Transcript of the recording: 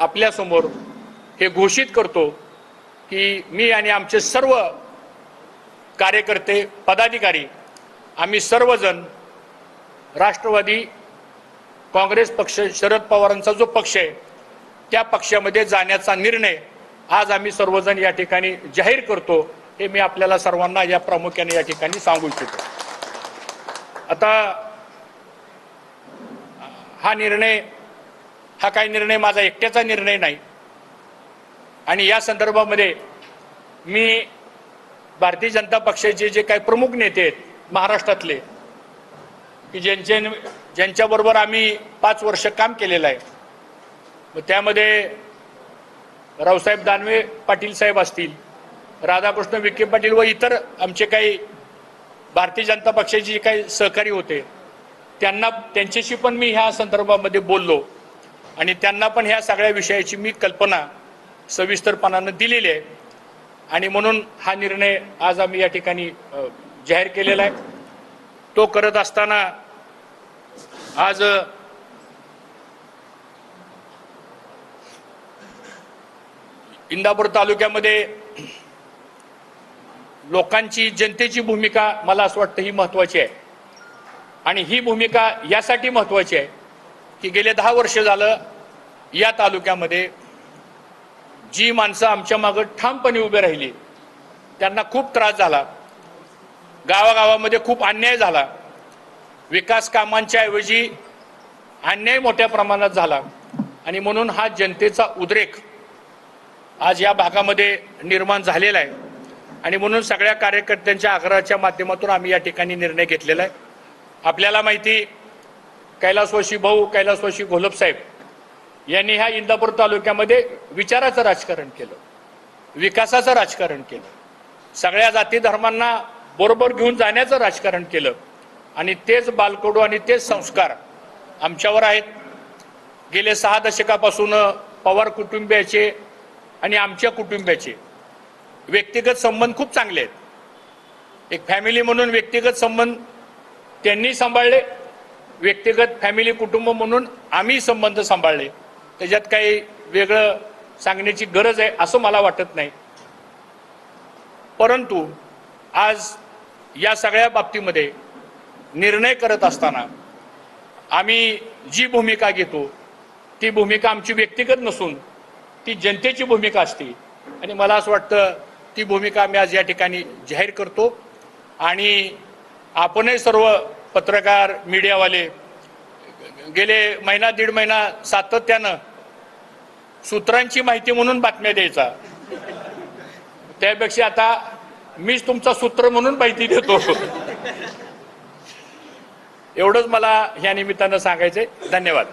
आपल्यासमोर हे घोषित करतो की मी आणि आमचे सर्व कार्यकर्ते पदाधिकारी आम्ही सर्वजण राष्ट्रवादी काँग्रेस पक्ष शरद पवारांचा जो पक्ष आहे त्या पक्षामध्ये जाण्याचा निर्णय आज आम्ही सर्वजण या ठिकाणी जाहीर करतो हे मी आपल्याला सर्वांना या प्रामुख्याने या ठिकाणी सांगू इच्छितो. आता हा निर्णय हा काही निर्णय माझा एकट्याचा निर्णय नाही. आणि या संदर्भामध्ये मी भारतीय जनता पक्षाचे जे काही प्रमुख नेते आहेत महाराष्ट्रातले की ज्यांचे ज्यांच्याबरोबर आम्ही पाच वर्ष काम केलेलं आहे. मग त्यामध्ये रावसाहेब दानवे पाटील साहेब असतील राधाकृष्ण विखे पाटील व इतर आमचे काही भारतीय जनता पक्षाचे जे काही सहकारी होते त्यांना त्यांच्याशी पण मी ह्या संदर्भामध्ये बोललो. आणि त्यांना पण ह्या सगळ्या विषयाची मी कल्पना सविस्तरपणानं दिलेली आहे. आणि म्हणून हा निर्णय आज आम्ही या ठिकाणी जाहीर केलेला आहे. तो करत असताना आज इंदापूर तालुक्यामध्ये लोकांची जनतेची भूमिका मला असं वाटतं ही महत्वाची आहे. आणि ही भूमिका यासाठी महत्वाची आहे की गेले दहा वर्ष झालं या तालुक्यामध्ये जी माणसं आमच्या मागं ठामपणे उभे राहिली त्यांना खूप त्रास झाला. गावागावामध्ये खूप अन्याय झाला. विकास कामांच्या ऐवजी अन्याय मोठ्या प्रमाणात झाला. आणि म्हणून हा जनतेचा उद्रेक आज या भागामध्ये निर्माण झालेला आहे. आणि म्हणून सगळ्या कार्यकर्त्यांच्या आग्रहाच्या माध्यमातून आम्ही या ठिकाणी निर्णय घेतलेला आहे. आपल्याला माहिती कैलासवशी भाऊ कैलासवशी घोलपसाहेब यांनी ह्या इंदापूर तालुक्यामध्ये विचाराचं राजकारण केलं विकासाचं राजकारण केलं. सगळ्या जाती धर्मांना बरोबर घेऊन जाण्याचं राजकारण केलं. आणि तेच बालकडू आणि तेच संस्कार आमच्यावर आहेत. गेले सहा दशकापासून पवार कुटुंबियाचे आणि आमच्या कुटुंबियाचे व्यक्तिगत संबंध खूप चांगले आहेत. एक फॅमिली म्हणून व्यक्तिगत संबंध त्यांनी सांभाळले. व्यक्तिगत फॅमिली कुटुंब म्हणून आम्ही संबंध सांभाळले. त्याच्यात काही वेगळं सांगण्याची गरज आहे असं मला वाटत नाही. परंतु आज या सगळ्या बाबतीमध्ये निर्णय करत असताना आम्ही जी भूमिका घेतो ती भूमिका आमची व्यक्तिगत नसून ती जनतेची भूमिका असते. आणि मला असं वाटतं ती भूमिका आम्ही आज या ठिकाणी जाहीर करतो. आणि आपणही सर्व पत्रकार मीडियावाले. गेले महिना दीड महिना सातत्यानं सूत्रांची माहिती म्हणून बातम्या द्यायचा. त्यापेक्षा आता मीच तुमचा सूत्र म्हणून माहिती देतो. एवढंच मला ह्या निमित्तानं सांगायचंय. धन्यवाद.